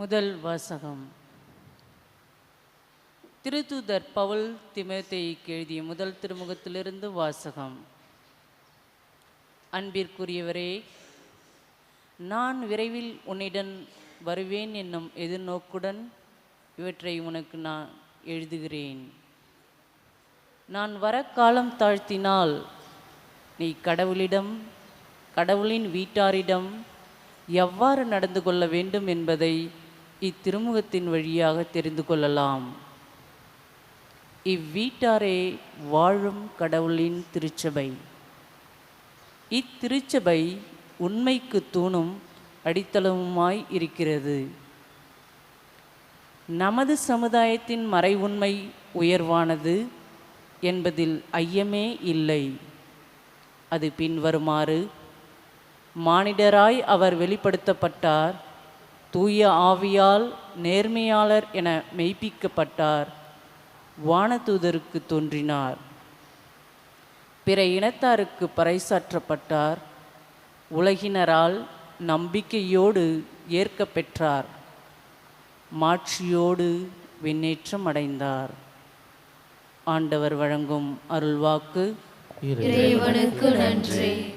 முதல் வாசகம். திருத்தூதர் பவுல் திமோத்தேயுக்கு எழுதிய முதல் திருமுகத்திலிருந்து வாசகம். அன்பிற்குரியவரே நான் விரைவில் உன்னிடம் வருவேன் என்னும் எதிர்நோக்குடன் இவற்றை உனக்கு நான் எழுதுகிறேன். நான் வர காலம் தாழ்த்தினால் நீ கடவுளிடம் கடவுளின் வீட்டாரிடம் எவ்வாறு நடந்து கொள்ள வேண்டும் என்பதை இத்திருமுகத்தின் வழியாக தெரிந்து கொள்ளலாம். இவ்வீட்டாரே வாழும் கடவுளின் திருச்சபை. இத்திருச்சபை உண்மைக்கு தூணும் அடித்தளமுமாய் இருக்கிறது. நமது சமுதாயத்தின் மறை உண்மை உயர்வானது என்பதில் ஐயமே இல்லை. அது பின்வருமாறு மானிடராய் அவர் வெளிப்படுத்தப்பட்டார். தூய ஆவியால் நேர்மையாளர் என மெய்ப்பிக்கப்பட்டார். வானதூதருக்கு தோன்றினார். பிற இனத்தாருக்கு பறைசாற்றப்பட்டார். உலகினரால் நம்பிக்கையோடு ஏற்க பெற்றார் மாட்சியோடு விண்ணேற்றம் அடைந்தார். ஆண்டவர் வழங்கும் அருள்வாக்கு இறைவனுக்கு நன்றி.